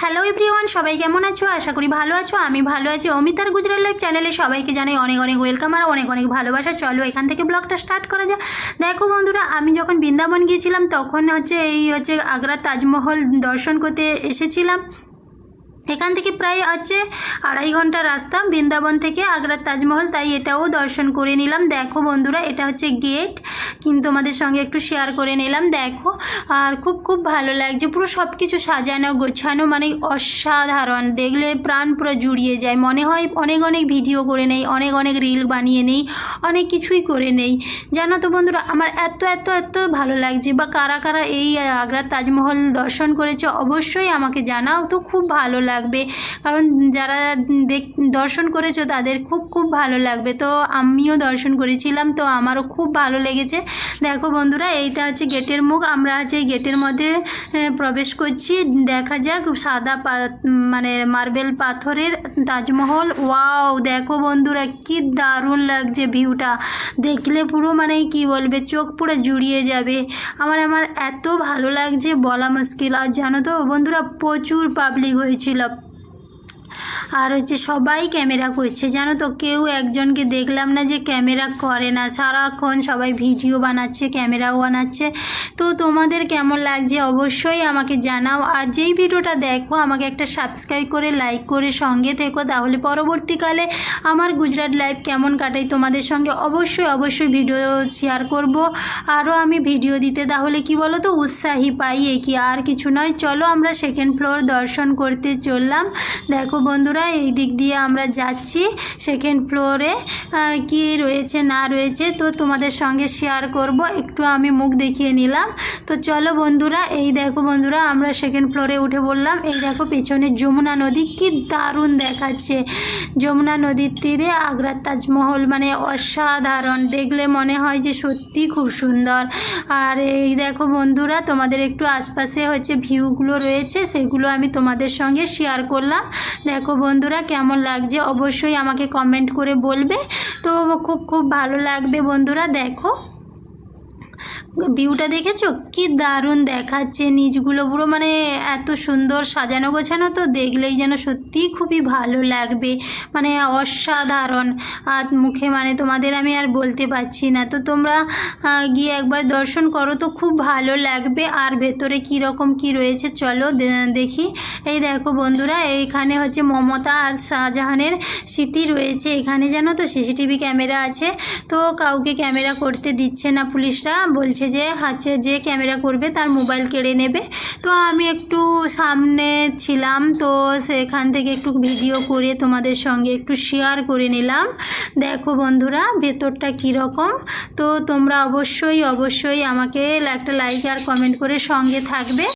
Hello everyone সবাই কেমন আছো? আশা করি ভালো আছো, আমি ভালো আছি। অমিতার গুজরাট লাইভ চ্যানেলে সবাইকে জানাই অনেক অনেক ওয়েলকাম আর অনেক অনেক ভালোবাসা। চলো এখান থেকে ব্লগটা স্টার্ট করা যায় দেখো বন্ধুরা, আমি যখন বৃন্দাবন গিয়েছিলাম, তখন হচ্ছে এই হচ্ছে আগ্রার তাজমহল দর্শন করতে এসেছিলাম। এখান থেকে প্রায় আছে আড়াই ঘণ্টা রাস্তা বৃন্দাবন থেকে আগ্রার তাজমহল, তাই এটাও দর্শন করে নিলাম। দেখো বন্ধুরা, এটা হচ্ছে গেট কিন্তু আমাদের সঙ্গে একটু শেয়ার করে নিলাম। দেখো, আর খুব খুব ভালো লাগছে, পুরো সব কিছু সাজানো, গোছানো মানে অসাধারণ। দেখলে প্রাণ পুরো জুড়িয়ে যায়। মনে হয় অনেক অনেক ভিডিও করে নেই, অনেক অনেক রিল বানিয়ে নেই, অনেক কিছুই করে নেই। জানো তো বন্ধুরা, আমার এত এত এত ভালো লাগছে, বা কারা কারা এই আগ্রার তাজমহল দর্শন করেছে, অবশ্যই আমাকে জানাও। তো খুব ভালো লাগবে। কারণ যারা দেখ, দর্শন করেছ তাদের খুব খুব ভালো লাগবে। তো আমিও দর্শন করেছিলাম, তো আমারও খুব ভালো লেগেছে। দেখো বন্ধুরা, এইটা হচ্ছে গেটের মুখ। আমরা হচ্ছে গেটের মধ্যে প্রবেশ করছি, দেখা যাক সাদা মানে মার্বেল পাথরের তাজমহল। ওয়াও, দেখো বন্ধুরা, কি দারুণ লাগছে ভিউটা। দেখলে পুরো মানে কি বলবে, চোখ পুরো জুড়িয়ে যাবে। আমার আমার এত ভালো লাগছে, বলা মুশকিল। আর জানো তো বন্ধুরা, প্রচুর পাবলিক হয়েছিল। আর হচ্ছে সবাই ক্যামেরা করছে, জানো তো? কেউ একজনকে দেখলাম না যে ক্যামেরা করে না। সারাক্ষণ সবাই ভিডিও বানাচ্ছে, ক্যামেরাও বানাচ্ছে। তো তোমাদের কেমন লাগছে অবশ্যই আমাকে জানাও। আর যেই ভিডিওটা দেখো, আমাকে একটা সাবস্ক্রাইব করে লাইক করে সঙ্গে থেকো। তাহলে পরবর্তীকালে আমার গুজরাট লাইফ কেমন কাটাই তোমাদের সঙ্গে অবশ্যই অবশ্যই ভিডিও শেয়ার করব। আরও আমি ভিডিও দিতে, তাহলে কি বলো তো উৎসাহী পাই এ কি আর কিছু নয়। চলো আমরা সেকেন্ড ফ্লোর দর্শন করতে চললাম। দেখো বন্ধুরা এই দিক দিয়ে আমরা যাচ্ছি। সেকেন্ড ফ্লোরে কি রয়েছে, না রয়েছে, তো তোমাদের সঙ্গে শেয়ার করব। একটু আমি মুখ দেখিয়ে নিলাম। তো চলো বন্ধুরা, এই দেখো বন্ধুরা, আমরা সেকেন্ড ফ্লোরে উঠে বললাম এই দেখো পেছনে যমুনা নদী, কি দারুণ দেখাচ্ছে। যমুনা নদীর তীরে আগ্রার তাজমহল মানে অসাধারণ। দেখলে মনে হয় যে সত্যি খুব সুন্দর। আর এই দেখো বন্ধুরা, তোমাদের একটু আশপাশে হচ্ছে ভিউগুলো রয়েছে, সেগুলো আমি তোমাদের সঙ্গে শেয়ার করলাম। দেখো বন্ধুরা, কেমন লাগছে অবশ্যই আমাকে কমেন্ট করে বলবে। তো খুব খুব ভালো লাগবে বন্ধুরা, দেখো। ভিউটা দেখেছ? কি দারুণ দেখাচ্ছে নিচগুলো পুরো মানে এত সুন্দর সাজানো গোছানো তো দেখলেই যেন সত্যিই খুবই ভালো লাগবে মানে অসাধারণ। আর মুখে মানে তোমাদের আমি আর বলতে পারছি না। তো তোমরা গিয়ে একবার দর্শন করো তো খুব ভালো লাগবে। আর ভেতরে কী রকম কী রয়েছে চলো দেখি। এই দেখো বন্ধুরা, এইখানে হচ্ছে মমতা আর শাহজাহানের স্মৃতি রয়েছে। এখানে জানো তো, সিসিটিভি ক্যামেরা আছে। তো কাউকে ক্যামেরা করতে দিচ্ছে না পুলিশরা, বলছে যে হচ্ছে যে ক্যামেরা করবে তার মোবাইল কেড়ে নেবে। তো আমি একটু সামনে ছিলাম, তো সেখান থেকে একটু ভিডিও করে তোমাদের সঙ্গে একটু শেয়ার করে নিলাম। দেখো বন্ধুরা, ভেতরটা কীরকম তো তোমরা অবশ্যই অবশ্যই আমাকে একটা লাইক আর কমেন্ট করে সঙ্গে থাকবে।